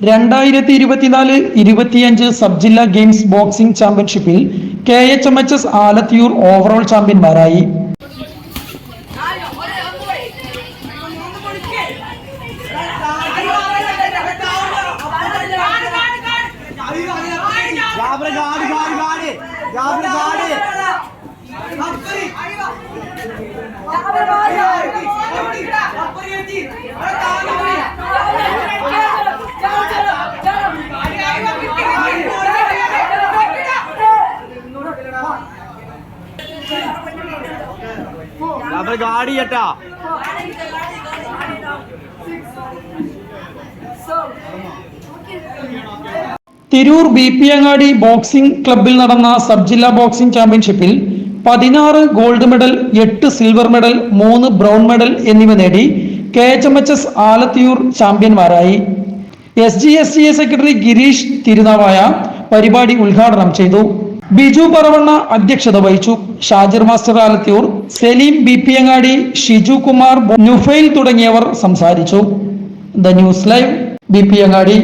രണ്ടായിരത്തി ഇരുപത്തിനാല് ഇരുപത്തിയഞ്ച് സബ് ജില്ലാ ഗെയിംസ് ബോക്സിംഗ് ചാമ്പ്യൻഷിപ്പിൽ K H M H S Alathiyur overall ചാമ്പ്യന്മാരായി. ഗാഡ് ഗാഡ് ഗാഡ് ജാബിറ് ഗാഡ് ജാബിറ് ഗാഡി ചേട്ടാ. Tirur B P Angadi boxing ക്ലബിൽ നടന്ന സബ് ജില്ലാ ബോക്സിംഗ് ചാമ്പ്യൻഷിപ്പിൽ പതിനാറ് ഗോൾഡ് മെഡൽ എട്ട് സിൽവർ മെഡൽ മൂന്ന് ബ്രൗൺ മെഡൽ എന്നിവ നേടി K H M H S Alathiyur ചാമ്പ്യന്മാരായി. S G S G A secretary Girish Tirunavaya പരിപാടി ഉദ്ഘാടനം ചെയ്തു. ബിജു പറവണ്ണ അധ്യക്ഷത വഹിച്ചു. Shajir master Alathiyur Saleem B P Angadi Shiju Kumar Nufail തുടങ്ങിയവർ സംസാരിച്ചു. The news live B P Angadi.